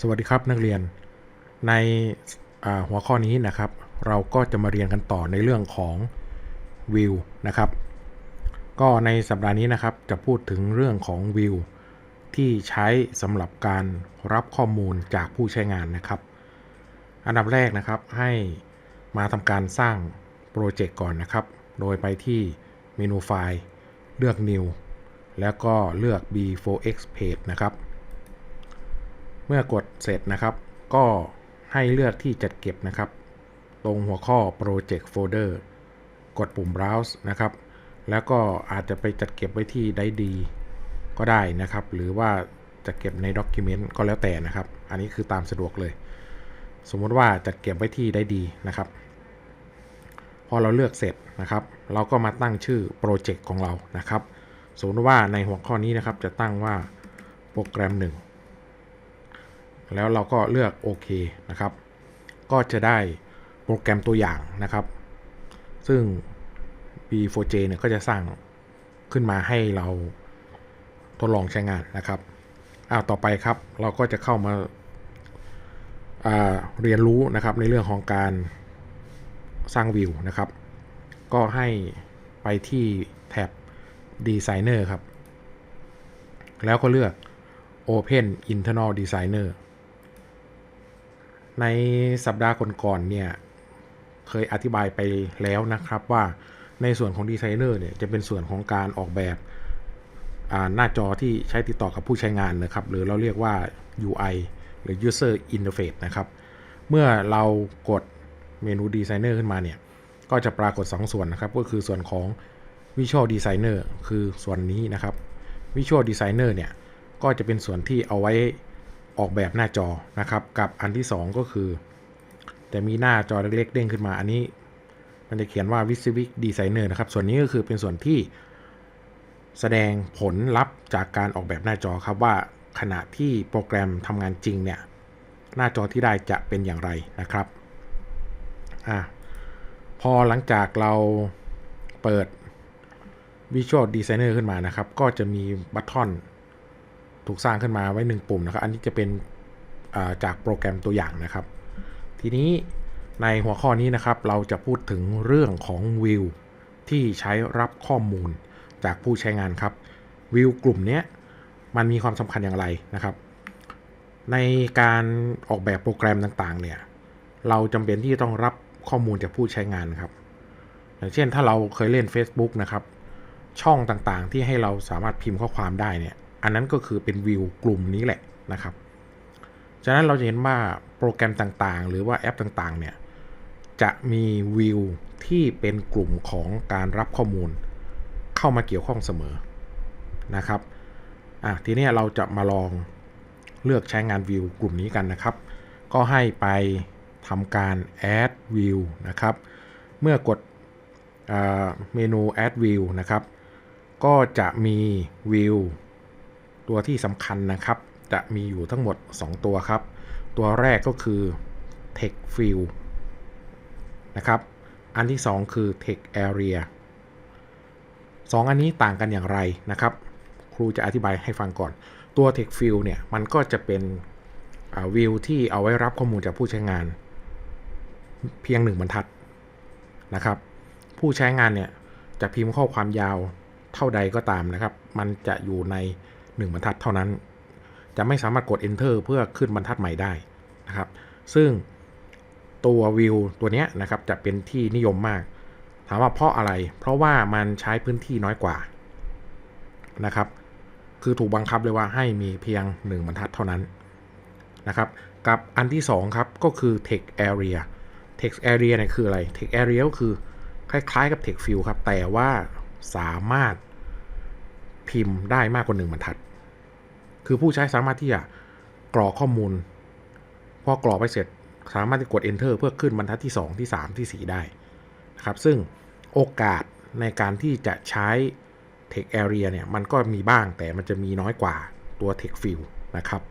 สวัสดีครับนักเรียน ในหัวข้อนี้นะครับ เราก็จะมาเรียนกันต่อในเรื่องของวิวนะครับ ก็ในสัปดาห์นี้นะครับจะพูดถึงเรื่องของวิวที่ใช้สำหรับการรับข้อมูลจากผู้ใช้งานนะครับ อันดับแรกนะครับให้มาทำการสร้างโปรเจกต์ก่อนนะครับ โดยไปที่เมนูไฟล์ เลือก New แล้วก็เลือก B4X Page นะครับ เมื่อกดเสร็จนะครับ ก็ให้เลือกที่จัดเก็บนะครับ ตรงหัวข้อ Project Folder กดปุ่ม Browse นะครับ แล้วก็อาจจะไปจัดเก็บไว้ที่ได้ดี ก็ได้นะครับ หรือว่าจะเก็บใน Document ก็แล้วแต่นะครับ อันนี้คือตามสะดวกเลย สมมติว่าจัดเก็บไว้ที่ได้ดีนะครับ พอเราเลือกเสร็จนะครับ เราก็มาตั้งชื่อโปรเจกต์ของเรานะครับ สมมติว่าในหัวข้อนี้นะครับจะตั้งว่าโปรแกรม 1 แล้วเราก็เลือกโอเคนะครับ ก็จะได้โปรแกรมตัวอย่างนะครับ ซึ่ง B4J เนี่ยก็จะสร้างขึ้นมาให้เราทดลองใช้งานนะครับอ้าวต่อไปครับเราก็จะเข้ามาาเรียนรู้นะครับในเรื่องของการสร้างวิวนะครับ ก็ให้ไปที่แท็บ Designer ครับ แล้วก็เลือก Open Internal Designer ในสัปดาห์ก่อนๆเนี่ย เคยอธิบายไปแล้วนะครับว่าในส่วนของดีไซเนอร์เนี่ยจะเป็นส่วนของการออกแบบหน้าจอที่ใช้ติดต่อกับผู้ใช้งานนะครับ หรือเราเรียกว่า UI หรือ User Interface นะครับ เมื่อเรากดเมนูดีไซเนอร์ขึ้นมาเนี่ย ก็จะปรากฏ 2 ส่วนนะครับ ก็คือส่วนของ Visual Designer คือส่วนนี้นะครับ Visual Designer เนี่ย ก็จะเป็นส่วนที่เอาไว้ ออกแบบหน้าจอนะครับ กับอันที่ 2 ก็คือ แต่มีหน้าจอเล็กๆเด้งขึ้นมาอันนี้ มันจะเขียนว่า Visivic Designer นะครับ ส่วนนี้ก็คือเป็นส่วนที่แสดงผลลัพธ์จากการออกแบบหน้าจอครับว่าขณะที่โปรแกรมทำงานจริงเนี่ย หน้าจอที่ได้จะเป็นอย่างไรนะครับอะพอหลังจากเราเปิด Visual Designer ขึ้นมานะครับ ก็จะมีบัตทอน ถูกสร้างขึ้นมาไว้ 1 ปุ่มนะครับ อันนี้จะเป็นาจากโปรแกรมตัวอย่างนะครับ ทีนี้ในหัวข้อนี้นะครับ เราจะพูดถึงเรื่องของวิวที่ใช้รับข้อมูลจากผู้ใช้งานครับวิวกลุ่มนี้มันมีความสำคัญอย่างไรนะครับ ในการออกแบบโปรแกรมต่างๆ เนี่ย เราจำเป็นที่จะต้องรับข้อมูลจากผู้ใช้งานครับ อย่างเช่นถ้าเราเคยเล่น Facebook นะครับ ช่องต่างๆ ที่ให้เราสามารถพิมพ์ข้อความได้เนี่ย อันนั้นก็คือเป็นวิวกลุ่มนี้แหละนะครับฉะนั้นเราจะเห็นว่าโปรแกรมต่างๆ หรือว่าแอปต่างๆเนี่ยจะมีวิวที่เป็นกลุ่มของการรับข้อมูล เข้ามาเกี่ยวข้องเสมอนะครับอะทีนี้เราจะมาลองเลือกใช้งานวิวกลุ่มนี้กันนะครับ ก็ให้ไปทำการ add view นะครับ เมื่อกดอ่าเมนู add view นะครับ ก็จะมีวิว ตัวที่สำคัญนะครับ จะมีอยู่ทั้งหมด 2 ตัวครับ ตัวแรกก็คือ text field นะครับ อันที่ 2 คือ text area 2 อันนี้ต่างกันอย่างไรนะครับ ครูจะอธิบายให้ฟังก่อน ตัว text field เนี่ย มันก็จะเป็นวิวที่เอาไว้รับข้อมูลจากผู้ใช้งาน เพียง1บรรทัดนะครับ ผู้ใช้งานเนี่ยจะพิมพ์ข้อความยาวเท่าใดก็ตามนะครับ มันจะอยู่ใน 1บรรทัดเท่านั้น จะไม่สามารถกด enter เพื่อขึ้นบรรทัดใหม่ได้นะครับ ซึ่งตัววิวตัวนี้นะครับจะเป็นที่นิยมมาก ถามว่าเพราะอะไร เพราะว่ามันใช้พื้นที่น้อยกว่านะครับ คือถูกบังคับเลยว่าให้มีเพียง 1 บรรทัดเท่านั้นนะครับ กับอันที่ 2 ครับ ก็คือ text area text area เนี่ยคืออะไร text area ก็คือคล้ายๆกับ text field ครับ แต่ว่าสามารถ พิมพ์ได้มากกว่า1บรรทัด คือผู้ใช้สามารถที่จะกรอกข้อมูล พอกรอกไปเสร็จสามารถที่กด enter เพื่อขึ้นบรรทัดที่ 2 ที่ 3 ที่ 4 ได้นะครับซึ่งโอกาสในการที่จะใช้ text area เนี่ยมันก็มีบ้างแต่มันจะมีน้อยกว่าตัว text field นะครับ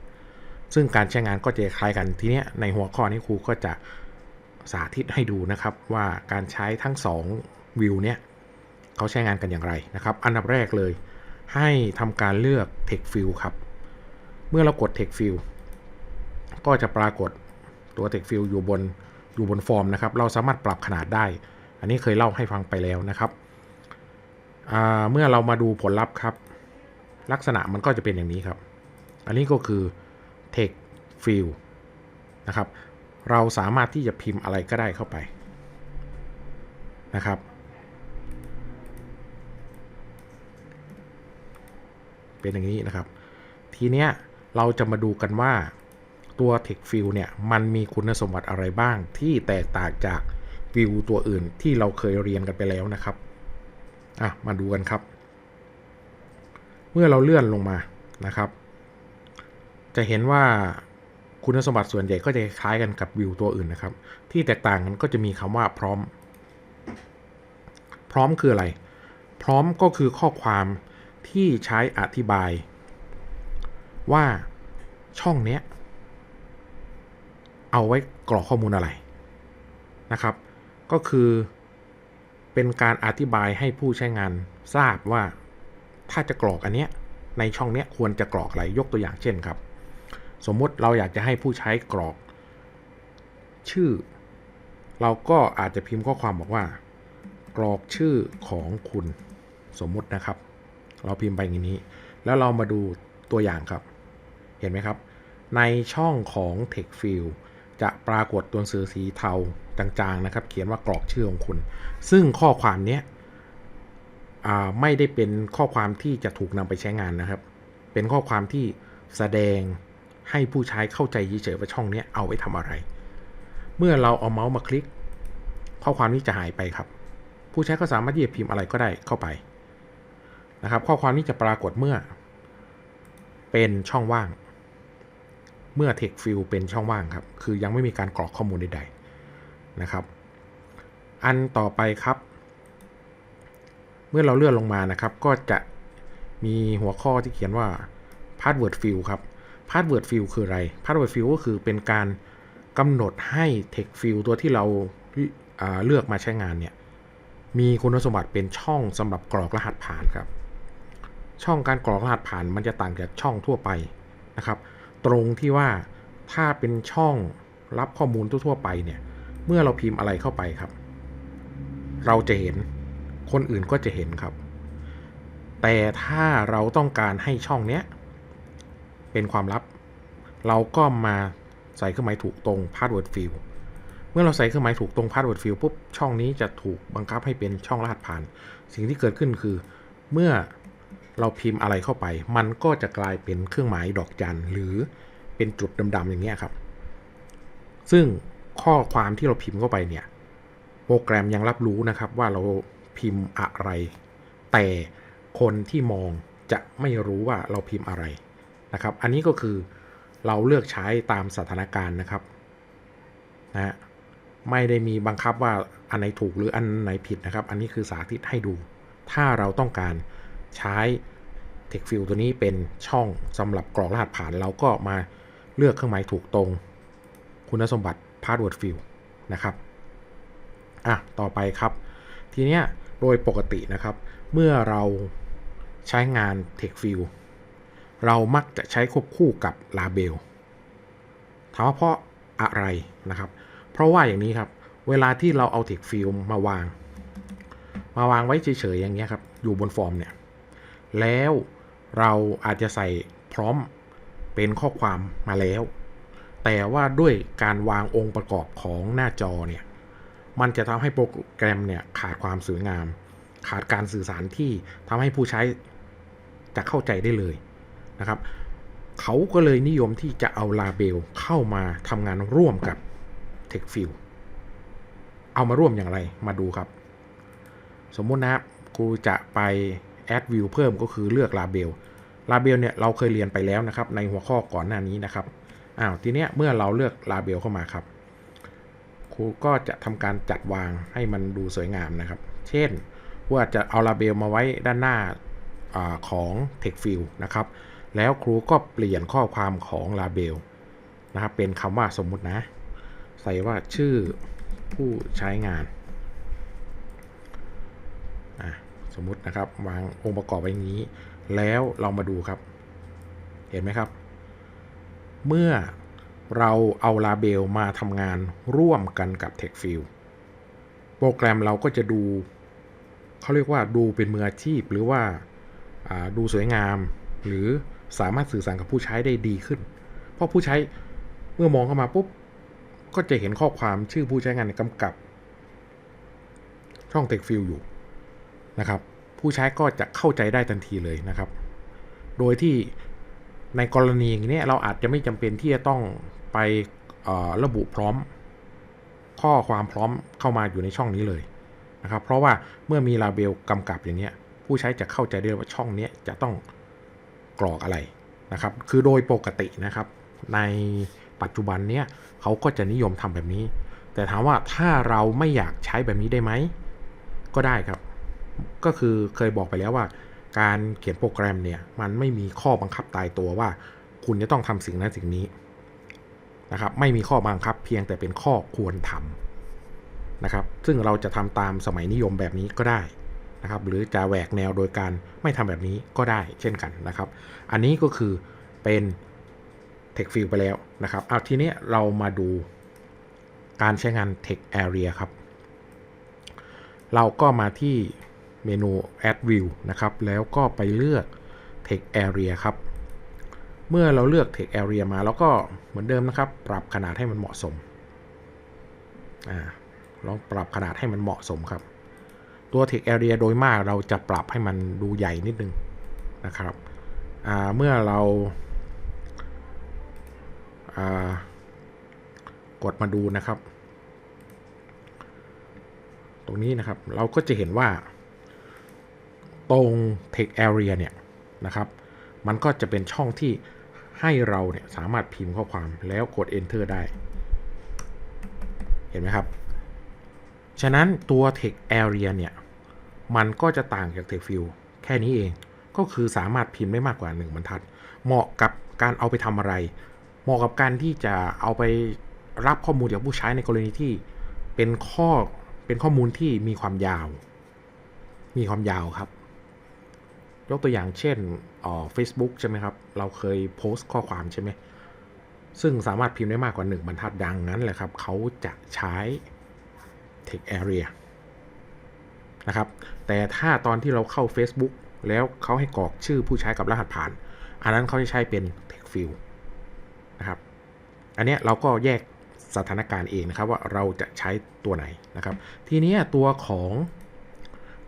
ซึ่งการใช้งานก็จะคล้ายกันทีเนี้ยในหัวข้อนี้ครูก็จะสาธิตให้ดูนะครับว่าการใช้ทั้ง 2 วิวเนี่ยเขาใช้งานกันอย่างไรนะครับ อันดับแรกเลย ให้ทำการเลือก text field ครับ เมื่อเรากด text field ก็จะปรากฏตัว text field อยู่บนอยู่บนฟอร์มนะครับ เราสามารถปรับขนาดได้ อันนี้เคยเล่าให้ฟังไปแล้วนะครับอ่าเมื่อเรามาดูผลลัพธ์ครับ ลักษณะมันก็จะเป็นอย่างนี้ครับ อันนี้ก็คือ text field นะครับ เราสามารถที่จะพิมพ์อะไรก็ได้เข้าไปนะครับ เป็นอย่างนี้นะครับ ทีเนี้ยเราจะมาดูกันว่าตัว text field เนี่ยมันมีคุณสมบัติอะไรบ้างที่แตกต่างจากวิวตัวอื่นที่เราเคยเรียนกันไปแล้วนะครับอะมาดูกันครับ เมื่อเราเลื่อนลงมานะครับ จะเห็นว่าคุณสมบัติส่วนใหญ่ก็จะคล้ายกันกับวิวตัวอื่นนะครับ ที่แตกต่างกันก็จะมีคำว่าพร้อม พร้อมคืออะไร พร้อมก็คือข้อความ ที่ใช้อธิบาย ว่าช่องเนี้ย เอาไว้กรอกข้อมูลอะไรนะครับ ก็คือเป็นการอธิบายให้ผู้ใช้งานทราบว่าถ้าจะกรอกอันเนี้ยในช่องเนี้ยควรจะกรอกอะไรยกตัวอย่างเช่นครับ สมมุติเราอยากจะให้ผู้ใช้กรอก ชื่อ เราก็อาจจะพิมพ์ข้อความบอกว่า กรอกชื่อของคุณสมมุตินะครับ เราพิมพ์ไปอย่างนี้ แล้วเรามาดูตัวอย่างครับ เห็นไหมครับ ในช่องของ text field จะปรากฏตัวหนังสือสีเทาจางๆนะครับ เขียนว่ากรอกชื่อของคุณ ซึ่งข้อความเนี้ยไม่ได้เป็นข้อความที่จะถูกนำไปใช้งานนะครับ เป็นข้อความที่แสดงให้ผู้ใช้เข้าใจเฉยๆว่าช่องนี้เอาไว้ทำอะไร เมื่อเราเอาเมาส์มาคลิก ข้อความนี้จะหายไปครับ ผู้ใช้ก็สามารถที่จะพิมพ์อะไรก็ได้เข้าไป นะครับ ข้อความนี้จะปรากฏเมื่อ เป็นช่องว่าง เมื่อ text field เป็นช่องว่างครับ คือยังไม่มีการกรอกข้อมูลใดๆนะครับ อันต่อไปครับ เมื่อเราเลื่อนลงมานะครับ ก็จะมีหัวข้อที่เขียนว่า password field ครับ password field คืออะไร password field ก็คือเป็นการกำหนดให้ text field ตัวที่เราอ่าเลือกมาใช้งานเนี่ยมีคุณสมบัติเป็นช่องสำหรับกรอกรหัสผ่านครับ ช่องการกรอกรหัสผ่านมันจะต่างจากช่องทั่วไปนะครับ ตรงที่ว่าถ้าเป็นช่องรับข้อมูลทั่วๆไปเนี่ย เมื่อเราพิมพ์อะไรเข้าไปครับ เราจะเห็นคนอื่นก็จะเห็นครับ แต่ถ้าเราต้องการให้ช่องเนี้ยเป็นความลับ เราก็มาใส่เครื่องหมายถูกตรง password field เมื่อเราใส่เครื่องหมายถูกตรง password field ปุ๊บช่องนี้จะถูกบังคับให้เป็นช่องรหัสผ่าน สิ่งที่เกิดขึ้นคือ เมื่อ เราพิมพ์อะไรเข้าไป มันก็จะกลายเป็นเครื่องหมายดอกจันหรือเป็นจุดดำๆอย่างเงี้ยครับ ซึ่งข้อความที่เราพิมพ์เข้าไปเนี่ย โปรแกรมยังรับรู้นะครับว่าเราพิมพ์อะไร แต่คนที่มองจะไม่รู้ว่าเราพิมพ์อะไรนะครับ อันนี้ก็คือเราเลือกใช้ตามสถานการณ์นะครับนะฮะไม่ได้มีบังคับว่าอันไหนถูกหรืออันไหนผิดนะครับ อันนี้คือสาธิตให้ดู ถ้าเราต้องการ ใช้ text field ตัวนี้เป็นช่องสำหรับกรอกรหัสผ่านเราก็มาเลือกเครื่องหมายถูกตรง คุณสมบัติ password field นะครับอะต่อไปครับ ทีเนี้ยโดยปกตินะครับ เมื่อเราใช้งาน text field เรามักจะใช้ควบคู่กับ label ถามว่าเพราะอะไรนะครับ เพราะว่าอย่างนี้ครับ เวลาที่เราเอา text field มาวาง มาวางไว้เฉยๆอย่างเงี้ยครับ อยู่บนฟอร์มเนี่ย แล้วเราอาจจะใส่พร้อมเป็นข้อความมาแล้ว แต่ว่าด้วยการวางองค์ประกอบของหน้าจอเนี่ย มันจะทำให้โปรแกรมเนี่ยขาดความสวยงาม ขาดการสื่อสารที่ทำให้ผู้ใช้จะเข้าใจได้เลยนะครับ เขาก็เลยนิยมที่จะเอาลาเบลเข้ามาทำงานร่วมกับ Text Field เอามาร่วมอย่างไรมาดูครับ สมมุตินะครับครูจะไป add view เพิ่มก็คือเลือก label label เนี่ยเราเคยเรียนไปแล้วนะครับในหัวข้อก่อนหน้านี้นะครับอ้าวทีเนี้ยเมื่อเราเลือก label เข้ามาครับครูก็จะทำการจัดวางให้มันดูสวยงามนะครับ เช่นว่าจะเอา label มาไว้ด้านหน้าอของ text field นะครับ แล้วครูก็เปลี่ยนข้อความของ label นะครับ เป็นคำว่าสมมุตินะ ใส่ว่าชื่อผู้ใช้งาน อะ สมมุตินะครับ วางองค์ประกอบไว้อย่างนี้ แล้วเรามาดูครับ เห็นไหมครับ เมื่อเราเอาลาเบลมาทำงานร่วมกันกับ TechField โปรแกรมเราก็จะดู เขาเรียกว่าดูเป็นมืออาชีพหรือว่าาดูสวยงาม หรือสามารถสื่อสารกับผู้ใช้ได้ดีขึ้น เพราะผู้ใช้เมื่อมองเข้ามาปุ๊บ ก็จะเห็นข้อความชื่อผู้ใช้งานกำกับ ช่อง TechField อยู่ นะครับ ผู้ใช้ก็จะเข้าใจได้ทันทีเลยนะครับ โดยที่ในกรณีอย่างนี้เราอาจจะไม่จำเป็นที่จะต้องไประบุพร้อม ข้อความพร้อมเข้ามาอยู่ในช่องนี้เลยนะครับ เพราะว่าเมื่อมีลาเบลกำกับอย่างนี้ผู้ใช้จะเข้าใจได้ว่าช่องนี้จะต้องกรอกอะไรนะครับ คือโดยปกตินะครับ ในปัจจุบันเนี้ยเขาก็จะนิยมทำแบบนี้ แต่ถามว่าถ้าเราไม่อยากใช้แบบนี้ได้ไหม ก็ได้ครับ ก็คือเคยบอกไปแล้วว่า การเขียนโปรแกรมเนี่ย มันไม่มีข้อบังคับตายตัวว่า คุณจะต้องทำสิ่งนั้นสิ่งนี้นะครับ ไม่มีข้อบังคับเพียงแต่เป็นข้อควรทำนะครับ ซึ่งเราจะทำตามสมัยนิยมแบบนี้ก็ได้นะครับ หรือจะแหวกแนวโดยการไม่ทำแบบนี้ก็ได้เช่นกันนะครับ อันนี้ก็คือเป็น Text Field ไปแล้วนะครับเอาทีนี้เรามาดูการใช้งาน Text Area ครับ เราก็มาที่ เมนู Add View นะครับ แล้วก็ไปเลือก Text Area ครับ เมื่อเราเลือก Text Area มาแล้วก็เหมือนเดิมนะครับ ปรับขนาดให้มันเหมาะสมอ่าลองปรับขนาดให้มันเหมาะสมครับ ตัว Text Area โดยมากเราจะปรับให้มันดูใหญ่นิดนึงนะครับเมื่อเราากดมาดูนะครับ ตรงนี้นะครับเราก็จะเห็นว่า ตรง text area เนี่ยนะครับ มันก็จะเป็นช่องที่ให้เราเนี่ยสามารถพิมพ์ข้อความแล้วกด enter ได้ เห็นไหมครับ ฉะนั้นตัว text area เนี่ย มันก็จะต่างจาก text field แค่นี้เอง ก็คือสามารถพิมพ์ได้มากกว่า 1บรรทัด เหมาะกับการเอาไปทำอะไร เหมาะกับการที่จะเอาไปรับข้อมูลจากผู้ใช้ในกรณีที่เป็นข้อเป็นข้อมูลที่มีความยาว มีความยาวครับ ยกตัวอย่างเช่นอ๋อ Facebook ใช่ไหมครับ เราเคยโพสต์ข้อความใช่ไหม ซึ่งสามารถพิมพ์ได้มากกว่า 1 บรรทัดดังนั้นแหละครับ เขาจะใช้ text area นะครับ แต่ถ้าตอนที่เราเข้า Facebook แล้วเขาให้กรอกชื่อผู้ใช้กับรหัสผ่าน อันนั้นเขาจะใช้เป็น text field นะครับ อันนี้เราก็แยกสถานการณ์เองนะครับว่าเราจะใช้ตัวไหนนะครับ ทีนี้ตัวของ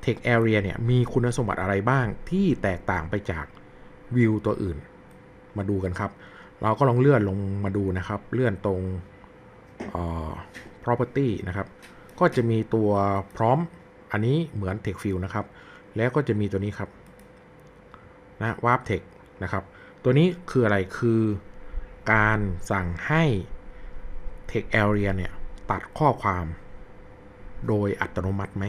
Text Area เนี่ยมีคุณสมบัติอะไรบ้างที่แตกต่างไปจากวิวตัวอื่น มาดูกันครับ เราก็ลองเลื่อนลงมาดูนะครับ เลื่อนตรง property นะครับ ก็จะมีตัวพร้อมอันนี้เหมือน Text Field นะครับ แล้วก็จะมีตัวนี้ครับนะ Warp Text นะครับ ตัวนี้คืออะไรคือการสั่งให้ Text Area เนี่ย ตัดข้อความโดยอัตโนมัติไหม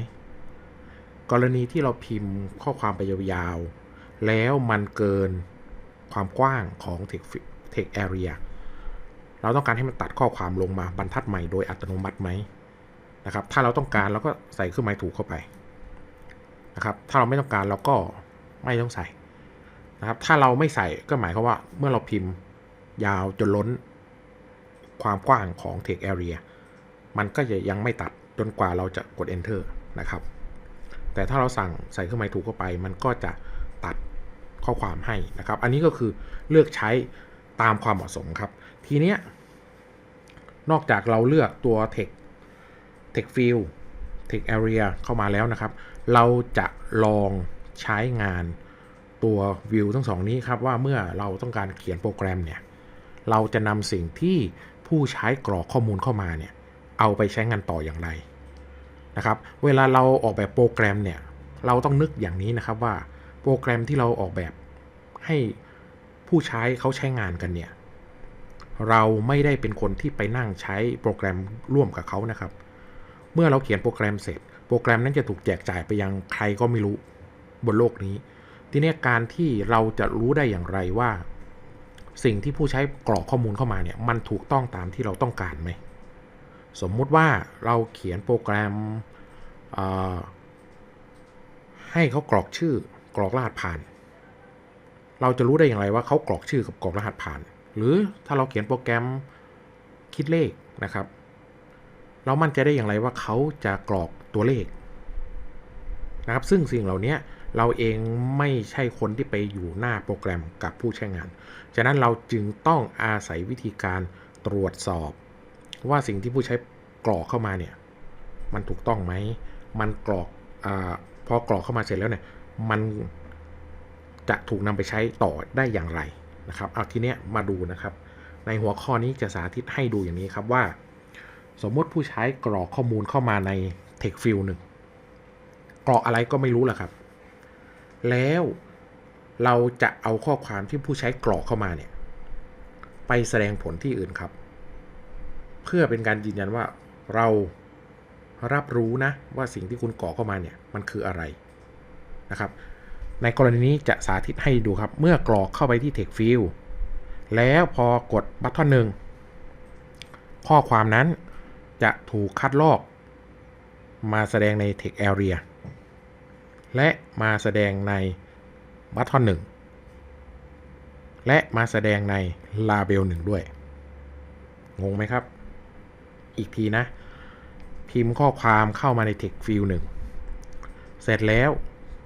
กรณีที่เราพิมพ์ข้อความไปยาวๆ แล้วมันเกินความกว้างของ Text Area เราต้องการให้มันตัดข้อความลงมาบรรทัดใหม่โดยอัตโนมัติไหมนะครับ ถ้าเราต้องการเราก็ใส่เครื่องหมายถูกเข้าไปนะครับ ถ้าเราไม่ต้องการเราก็ไม่ต้องใส่นะครับ ถ้าเราไม่ใส่ก็หมายความว่าเมื่อเราพิมพ์ยาวจนล้นความกว้างของ text area มันก็จะยังไม่ตัดจนกว่าเราจะกด enter นะครับ แต่ถ้าเราสั่งใส่เครื่องหมายถูกเข้าไป มันก็จะตัดข้อความให้นะครับ อันนี้ก็คือเลือกใช้ตามความเหมาะสมครับ ทีเนี้ยนอกจากเราเลือกตัว text text field text area เข้ามาแล้วนะครับ เราจะลองใช้งานตัววิวทั้งสองนี้ครับ ว่าเมื่อเราต้องการเขียนโปรแกรมเนี่ย เราจะนำสิ่งที่ผู้ใช้กรอกข้อมูลเข้ามาเนี่ย เอาไปใช้งานต่ออย่างไร นะครับ เวลาเราออกแบบโปรแกรมเนี่ยเราต้องนึกอย่างนี้นะครับว่าโปรแกรมที่เราออกแบบให้ผู้ใช้เขาใช้งานกันเนี่ยเราไม่ได้เป็นคนที่ไปนั่งใช้โปรแกรมร่วมกับเขานะครับ เมื่อเราเขียนโปรแกรมเสร็จ โปรแกรมนั้นจะถูกแจกจ่ายไปยังใครก็ไม่รู้บนโลกนี้ ทีนี้การที่เราจะรู้ได้อย่างไรว่า สิ่งที่ผู้ใช้กรอกข้อมูลเข้ามาเนี่ยมันถูกต้องตามที่เราต้องการไหม สมมุติว่าเราเขียนโปรแกรมให้เขากรอกชื่อกรอกรหัสผ่าน เราจะรู้ได้อย่างไรว่าเขากรอกชื่อกับกรอกรหัสผ่าน หรือถ้าเราเขียนโปรแกรมคิดเลขนะครับ เรามั่นใจได้อย่างไรว่าเขาจะกรอกตัวเลขนะครับ ซึ่งสิ่งเหล่านี้เราเองไม่ใช่คนที่ไปอยู่หน้าโปรแกรมกับผู้ใช้งาน ฉะนั้นเราจึงต้องอาศัยวิธีการตรวจสอบ ว่าสิ่งที่ผู้ใช้กรอกเข้ามาเนี่ย มันถูกต้องไหม มันกรอกอพอกรอกเข้ามาเสร็จแล้วเนี่ย มันจะถูกนำไปใช้ต่อได้อย่างไรนะครับ เอาทีเนี้ยมาดูนะครับ ในหัวข้อนี้จะสาธิตให้ดูอย่างนี้ครับว่า สมมติผู้ใช้กรอกข้อมูลเข้ามาใน text field หนึ่งกรอกอะไรก็ไม่รู้แหละครับ แล้วเราจะเอาข้อความที่ผู้ใช้กรอกเข้ามาเนี่ย ไปแสดงผลที่อื่นครับ เพื่อเป็นการยืนยันว่าเรารับรู้นะว่าสิ่งที่คุณกรอกเข้ามาเนี่ยมันคืออะไรนะครับ ในกรณีนี้จะสาธิตให้ดูครับ เมื่อกรอกเข้าไปที่ text field แล้วพอกดบัตทอนหนึ่งข้อความนั้นจะถูกคัดลอก มาแสดงใน text area และมาแสดงในบัตทอนหนึ่งและมาแสดงใน label หนึ่งด้วย งงไหมครับ อีกทีนะ พิมพ์ข้อความเข้ามาใน text field หนึ่งเสร็จแล้ว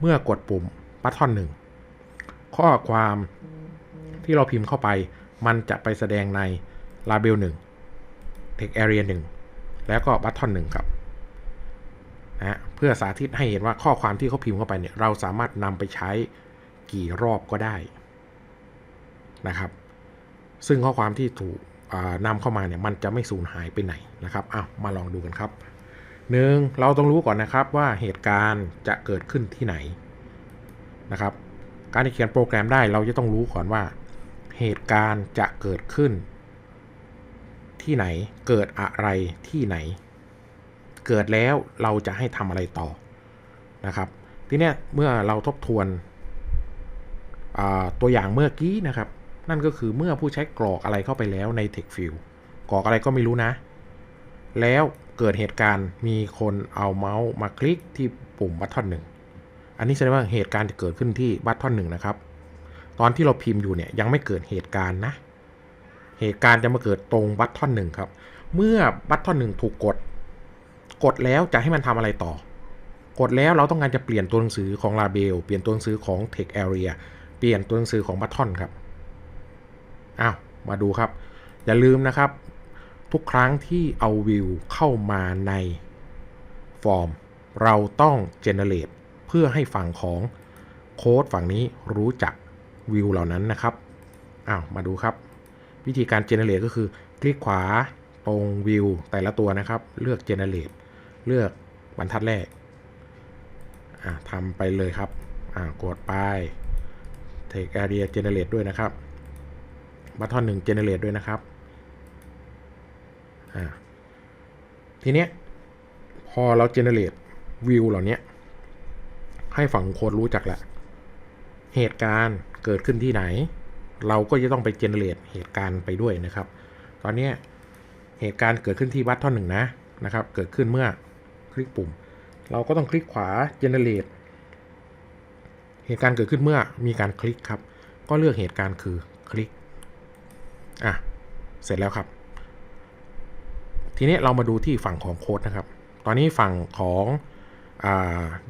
เมื่อกดปุ่มบัตทอนหนึ่งข้อความที่เราพิมพ์เข้าไป มันจะไปแสดงใน label 1 text area 1 แล้วก็บัตทอน1ครับนะเพื่อสาธิตให้เห็นว่าข้อความที่เขาพิมพ์เข้าไปเนี่ยเราสามารถนำไปใช้กี่รอบก็ได้นะครับ ซึ่งข้อความที่ถูก นำเข้ามาเนี่ยมันจะไม่สูญหายไปไหนนะครับอ้าวมาลองดูกันครับหนึ่งเราต้องรู้ก่อนนะครับว่าเหตุการณ์จะเกิดขึ้นที่ไหนนะครับ การที่เขียนโปรแกรมได้เราจะต้องรู้ก่อนว่า เหตุการณ์จะเกิดขึ้น ที่ไหนเกิดอะไรที่ไหน เกิดแล้วเราจะให้ทำอะไรต่อนะครับ ทีนี้เมื่อเราทบทวนตัวอย่างเมื่อกี้นะครับ นั่นก็คือเมื่อผู้ใช้กรอกอะไรเข้าไปแล้วใน text field กรอกอะไรก็ไม่รู้นะ แล้วเกิดเหตุการณ์มีคนเอาเมาส์มาคลิกที่ปุ่มบัตทอนหนึ่งอันนี้แสดงว่าเหตุการณ์จะเกิดขึ้นที่บัตทอนหนึ่งนะครับ ตอนที่เราพิมพ์อยู่เนี่ยยังไม่เกิดเหตุการณ์นะ เหตุการณ์จะมาเกิดตรงบัตทอนหนึ่งครับ เมื่อบัตทอนหนึ่งถูกกด กดแล้วจะให้มันทำอะไรต่อ กดแล้วเราต้องการจะเปลี่ยนตัวหนังสือของลาเบล เปลี่ยนตัวหนังสือของ text area เปลี่ยนตัวหนังสือของบัตทอนครับ อ้าวมาดูครับ อย่าลืมนะครับ ทุกครั้งที่เอาวิวเข้ามาในฟอร์ม เราต้อง generate เพื่อให้ฝั่งของโค้ดฝั่งนี้รู้จักวิวเหล่านั้นนะครับอ้าวมาดูครับ วิธีการ generate ก็คือ คลิกขวาตรงวิวแต่ละตัวนะครับ เลือก generate เลือกบรรทัดแรกทำไปเลยครับกดไป take area generate ด้วยนะครับ บัตทอนหนึ่ง generate ด้วยนะครับทีเนี้ยพอเรา generate วิวเหล่านี้ให้ฝั่งโค้ดรู้จักละเหตุการณ์เกิดขึ้นที่ไหน เราก็จะต้องไปเจเนเรตเหตุการณ์ไปด้วยนะครับ ตอนนี้เหตุการณ์เกิดขึ้นที่วัดท่อนหนึ่งนะนะครับ เกิดขึ้นเมื่อคลิกปุ่ม เราก็ต้องคลิกขวาเจเนเรตเหตุการณ์เกิดขึ้นเมื่อมีการคลิกครับ ก็เลือกเหตุการณ์คือคลิก อะ เสร็จแล้วครับ ทีนี้เรามาดูที่ฝั่งของโค้ดนะครับ ตอนนี้ฝั่งของ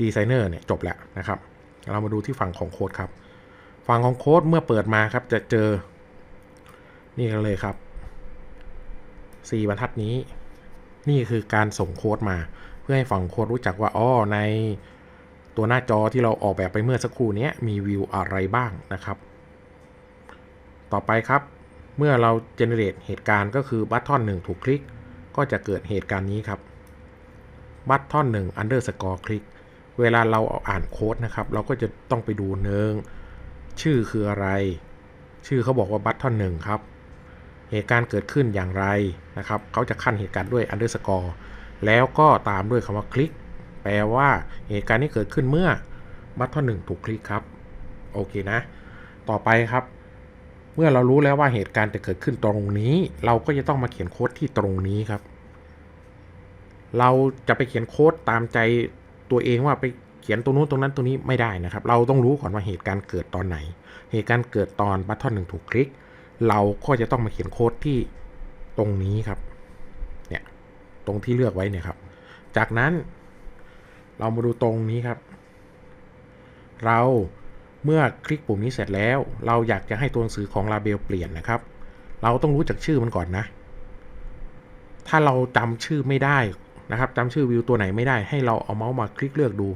ดีไซเนอร์เนี่ยจบแล้วนะครับ เรามาดูที่ฝั่งของโค้ดครับ ฝั่งของโค้ดเมื่อเปิดมาครับจะเจอ นี่กันเลยครับ 4 บรรทัดนี้ นี่คือการส่งโค้ดมา เพื่อให้ฝั่งโค้ดรู้จักว่าอ๋อในตัวหน้าจอที่เราออกแบบไปเมื่อสักครู่นี้มีวิวอะไรบ้างนะครับ ต่อไปครับ เมื่อเราเจเนเรตเหตุการณ์ก็คือบัตทอนหนึ่งถูกคลิก ก็จะเกิดเหตุการณ์นี้ครับบัตทอนหนึ่ง underscore คลิกเวลาเราอ่านโค้ดนะครับ เราก็จะต้องไปดูเนืองชื่อคืออะไร ชื่อเขาบอกว่าบัตทอนหนึ่งครับ เหตุการณ์เกิดขึ้นอย่างไรนะครับเขาจะขั้นเหตุการณ์ด้วย underscore แล้วก็ตามด้วยคำว่าคลิก แปลว่าเหตุการณ์นี้เกิดขึ้นเมื่อบัตทอนหนึ่งถูกคลิกครับ โอเคนะ ต่อไปครับ เมื่อเรารู้แล้วว่าเหตุการณ์จะเกิดขึ้นตรงนี้ เราก็จะต้องมาเขียนโค้ดที่ตรงนี้ครับ เราจะไปเขียนโค้ดตามใจตัวเองว่าไปเขียนตรงนู้นตรงนั้นตรงนี้ไม่ได้นะครับ เราต้องรู้ก่อนว่าเหตุการณ์เกิดตอนไหน เหตุการณ์เกิดตอนบัตทอนหนึ่งถูกคลิก เราก็จะต้องมาเขียนโค้ดที่ตตรงนี้ครับ เนี่ยตรงที่เลือกไว้เนี่ยครับ จากนั้นเรามาดูตรงนี้ครับ เรา เมื่อคลิกปุ่มนี้เสร็จแล้ว เราอยากจะให้ตัวหนังสือของลาเบลเปลี่ยนนะครับ เราต้องรู้จักชื่อมันก่อนนะ ถ้าเราจำชื่อไม่ได้นะครับจำชื่อวิวตัวไหนไม่ได้ ให้เราเอาเมาส์มาคลิกเลือกดู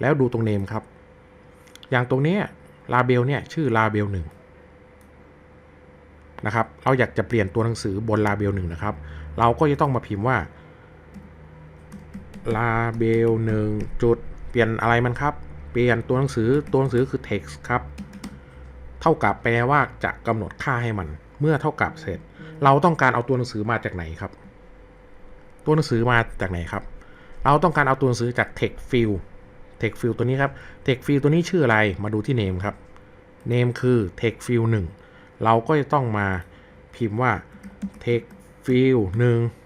แล้วดูตรงเนมครับ อย่างตรงนี้ลาเบลเนี่ยชื่อลาเบลหนึ่งนะครับ เราอยากจะเปลี่ยนตัวหนังสือบนลาเบลหนึ่งนะครับ เราก็จะต้องมาพิมพ์ว่าลาเบลหนึ่งจุดเปลี่ยนอะไรมันครับ เปลี่ยนตัวหนังสือตัวหนังสือคือ text ครับ เท่ากับแปลว่าจะกำหนดค่าให้มัน เมื่อเท่ากับเสร็จ เราต้องการเอาตัวหนังสือมาจากไหนครับ ตัวหนังสือมาจากไหนครับ เราต้องการเอาตัวหนังสือจาก text field text field ตัวนี้ครับ text field ตัวนี้ชื่ออะไรมาดูที่ name ครับ name คือ text field 1เราก็จะต้องมาพิมพ์ว่า text field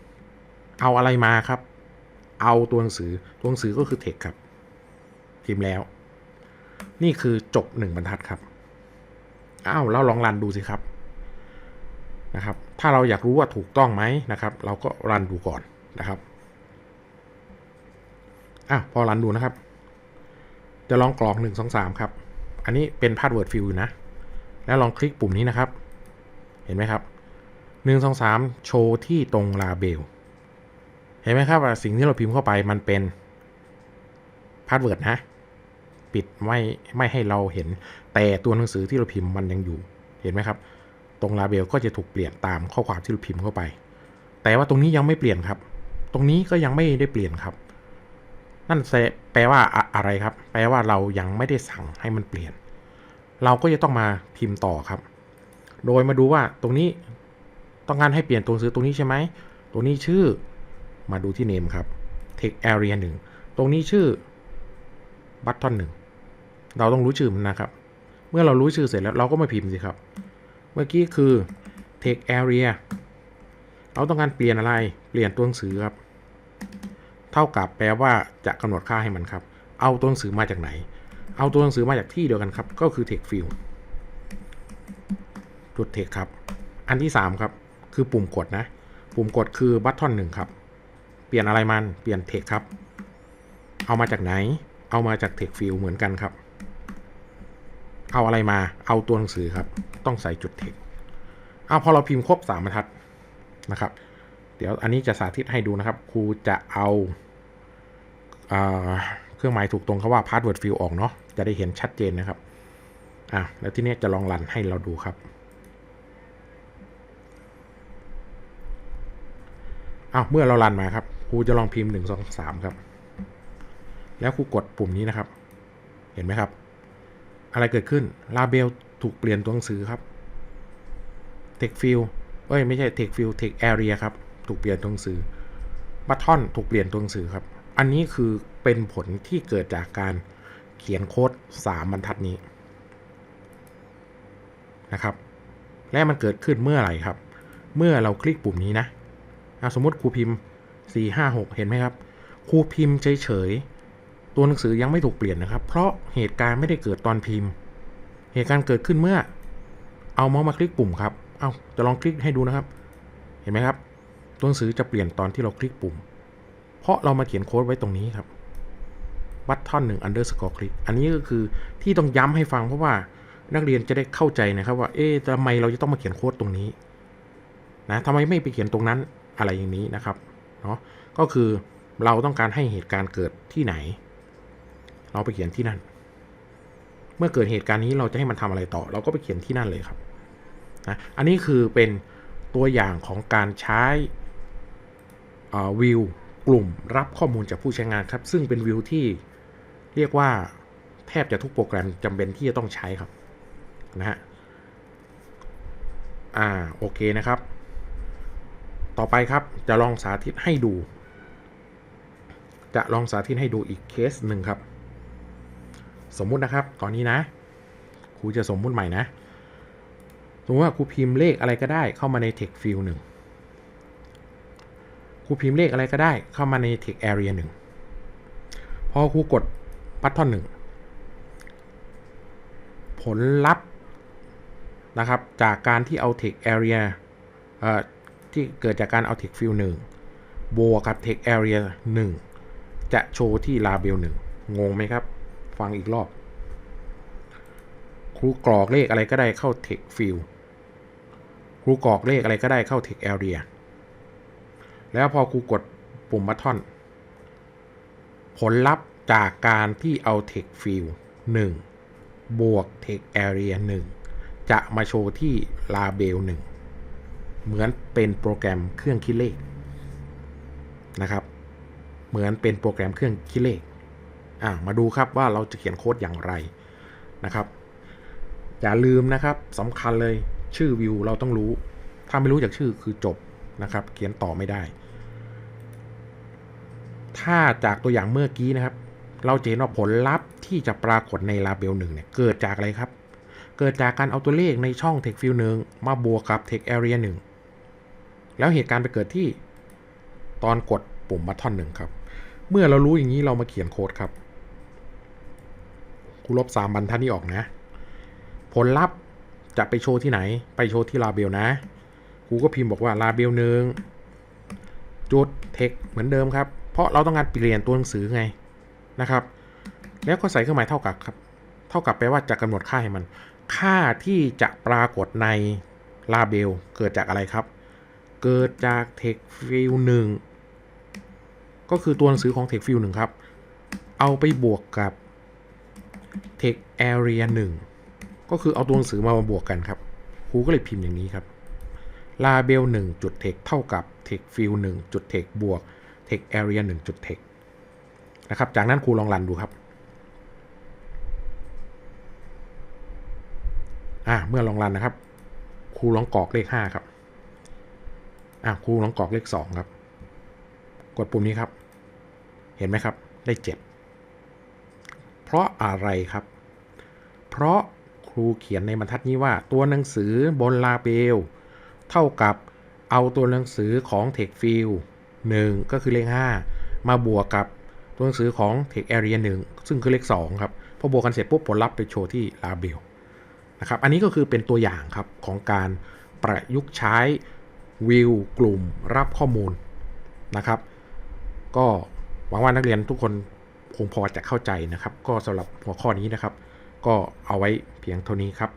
1เอาอะไรมาครับ เอาตัวหนังสือตัวหนังสือก็คือ text ครับพิมพ์แล้ว นี่คือจบ 1 บรรทัดครับ อ้าวเราลองรันดูสิครับนะครับ ถ้าเราอยากรู้ว่าถูกต้องไหมนะครับ เราก็รันดูก่อนนะครับอะพอรันดูนะครับ จะลองกรอก1 2 3ครับ อันนี้เป็นพาสเวิร์ดฟิลอยู่นะ แล้วลองคลิกปุ่มนี้นะครับ เห็นไหมครับ1 2 3 โชว์ที่ตรงลาเบล เห็นไหมครับว่าสิ่งที่เราพิมพ์เข้าไปมันเป็นพาสเวิร์ดนะ ปิดไม่ไม่ให้เราเห็น แต่ตัวหนังสือที่เราพิมพ์มันยังอยู่เห็นไหมครับ ตรงลาเบลก็จะถูกเปลี่ยนตามข้อความที่เราพิมพ์เข้าไป แต่ว่าตรงนี้ยังไม่เปลี่ยนครับ ตรงนี้ก็ยังไม่ได้เปลี่ยนครับ นั่นแปลว่าอะไรครับ แปลว่าเรายังไม่ได้สั่งให้มันเปลี่ยน เราก็จะต้องมาพิมพ์ต่อครับ โดยมาดูว่าตรงนี้ต้องการให้เปลี่ยนตัวหนังสือตรงนี้ใช่ไหมตรงนี้ชื่อ มาดูที่ name ครับ text area 1 ตรงนี้ชื่อ button 1เราต้องรู้ชื่อมันนะครับ เมื่อเรารู้ชื่อเสร็จแล้วเราก็มาพิมพ์สิครับ เมื่อกี้คือ text area เราต้องการเปลี่ยนอะไร เปลี่ยนตัวหนังสือครับ เท่ากับแปลว่าจะกำหนดค่าให้มันครับ เอาตัวหนังสือมาจากไหน เอาตัวหนังสือมาจากที่เดียวกันครับ ก็คือ text field จุด text ครับ อันที่ 3 ครับ คือปุ่มกดนะ ปุ่มกดคือ button 1ครับ เปลี่ยนอะไรมัน เปลี่ยน text ครับ เอามาจากไหน เอามาจาก text field เหมือนกันครับ เอาอะไรมาเอาตัวหนังสือครับ ต้องใส่จุด text เอาพอเราพิมพ์ครบ3บรรทัดนะครับ เดี๋ยวอันนี้จะสาธิตให้ดูนะครับ ครูจะเอาเครื่องหมายถูกตรงคาว่า password field ออกเนาะจะได้เห็นชัดเจนนะครับอะแล้วที่นี้จะลองรันให้เราดูครับอ้าวเมื่อเรารันมาครับครูจะลองพิมพ์ 1 2 3 ครับ แล้วครูกดปุ่มนี้นะครับ เห็นไหมครับ อะไรเกิดขึ้นลาเบลถูกเปลี่ยนตัวหนังสือครับ text field เอ้ยไม่ใช่ text field text area ครับ ถูกเปลี่ยนตัวหนังสือ button ถูกเปลี่ยนตัวหนังสือครับ อันนี้คือเป็นผลที่เกิดจากการเขียนโค้ด 3 บรรทัดนี้นะครับ และมันเกิดขึ้นเมื่อไหร่ครับ เมื่อเราคลิกปุ่มนี้นะสมมติครูพิมพ์ 4 5 6 เห็นไหมครับ ครูพิมพ์เฉยๆ ตัวหนังสือยังไม่ถูกเปลี่ยนนะครับ เพราะเหตุการณ์ไม่ได้เกิดตอนพิมพ์ เหตุการณ์เกิดขึ้นเมื่อ เอาเมาส์มาคลิกปุ่มครับ เอาจะลองคลิกให้ดูนะครับ เห็นไหมครับ ตัวหนังสือจะเปลี่ยนตอนที่เราคลิกปุ่ม เพราะเรามาเขียนโค้ดไว้ตรงนี้ครับบัตทอนหนึ่ง underscore คลิกอันนี้ก็คือที่ต้องย้ำให้ฟังเพราะว่านักเรียนจะได้เข้าใจนะครับว่า เอ๊ะทำไมเราจะต้องมาเขียนโค้ดตรงนี้นะทำไมไม่ไปเขียนตรงนั้นอะไรอย่างนี้นะครับเนาะก็คือเราต้องการให้เหตุการณ์เกิดที่ไหน เราไปเขียนที่นั่น เมื่อเกิดเหตุการณ์นี้เราจะให้มันทำอะไรต่อ เราก็ไปเขียนที่นั่นเลยครับนะอันนี้คือเป็นตัวอย่างของการใช้วิวกลุ่มรับข้อมูลจากผู้ใช้งานครับ ซึ่งเป็นวิวที่เรียกว่าแทบจะทุกโปรแกรมจำเป็นที่จะต้องใช้ครับนะฮะอ่าโอเคนะครับ ต่อไปครับจะลองสาธิตให้ดู จะลองสาธิตให้ดูอีกเคสหนึ่งครับ สมมุตินะครับตอนนี้นะครูจะสมมุติใหม่นะ สมมติว่าครูพิมพ์เลขอะไรก็ได้เข้ามาใน text field หนึ่งครูพิมพ์เลขอะไรก็ได้เข้ามาใน text area หนึ่งพอครูกด button หนึ่งผลลัพธ์นะครับจากการที่เอา text area เอ่อที่เกิดจากการเอา text field 1บวกกับ text area 1 จะโชว์ที่ label 1 งงไหมครับ ฟังอีกรอบ ครูกรอกเลขอะไรก็ได้เข้า text field ครูกรอกเลขอะไรก็ได้เข้า text area แล้วพอครูกดปุ่มบัตทอน ผลลัพธ์จากการที่เอา text field 1 บวก text area 1 จะมาโชว์ที่ label 1 เหมือนเป็นโปรแกรมเครื่องคิดเลขนะครับ เหมือนเป็นโปรแกรมเครื่องคิดเลข อะมาดูครับว่าเราจะเขียนโค้ดอย่างไรนะครับอย่าลืมนะครับสำคัญเลยชื่อวิวเราต้องรู้ ถ้าไม่รู้จากชื่อคือจบนะครับ เขียนต่อไม่ได้ ถ้าจากตัวอย่างเมื่อกี้นะครับ เราจะเห็นว่าผลลัพธ์ที่จะปรากฏใน label 1เนี่ยเกิดจากอะไรครับ เกิดจากการเอาตัวเลขในช่อง text field หนึ่งมาบวกกับ text area 1แล้วเหตุการณ์ไปเกิดที่ตอนกดปุ่มบัตทอนหนึ่งครับ เมื่อเรารู้อย่างนี้เรามาเขียนโค้ดครับ กูลบ3บรรทัดนี้ออกนะ ผลลัพธ์จะไปโชว์ที่ไหน ไปโชว์ที่ label นะ กูก็พิมพ์บอกว่า label หนึ่งจุด text เหมือนเดิมครับ เพราะเราต้องการเปลี่ยนตัวหนังสือไงนะครับ แล้วก็ใส่เครื่องหมายเท่ากับครับ เท่ากับแปลว่าจะกำหนดค่าให้มัน ค่าที่จะปรากฏใน label เกิดจากอะไรครับ เกิดจาก text field 1ก็คือตัวหนังสือของ text field 1ครับ เอาไปบวกกับ text area 1 ก็คือเอาตัวหนังสือมามาบวกกันครับครูก็เลยพิมพ์อย่างนี้ครับ label 1จุด text เท่ากับ text field 1จุด text บวก text area 1จุด text นะครับ จากนั้นครูลองรันดูครับอ่าเมื่อลองรันนะครับ ครูลองกรอกเลข 5 ครับอ่าครูลองกรอกเลข 2 ครับ กดปุ่มนี้ครับ เห็นไหมครับ ได้ 7 เพราะอะไรครับ เพราะครูเขียนในบรรทัดนี้ว่า ตัวหนังสือบนลาเบล เท่ากับเอาตัวหนังสือของ text field 1ก็คือเลข 5 มาบวกกับตัวหนังสือของ text area 1 ซึ่งคือเลข 2 ครับ พอบวกกันเสร็จปุ๊บผลลัพธ์ไปโชว์ที่ label นะครับ อันนี้ก็คือเป็นตัวอย่างครับของการประยุกต์ใช้วิวกลุ่มรับข้อมูลนะครับ ก็หวังว่านักเรียนทุกคน คงพอจะเข้าใจนะครับ ก็สำหรับหัวข้อนี้นะครับ ก็เอาไว้เพียงเท่านี้ครับ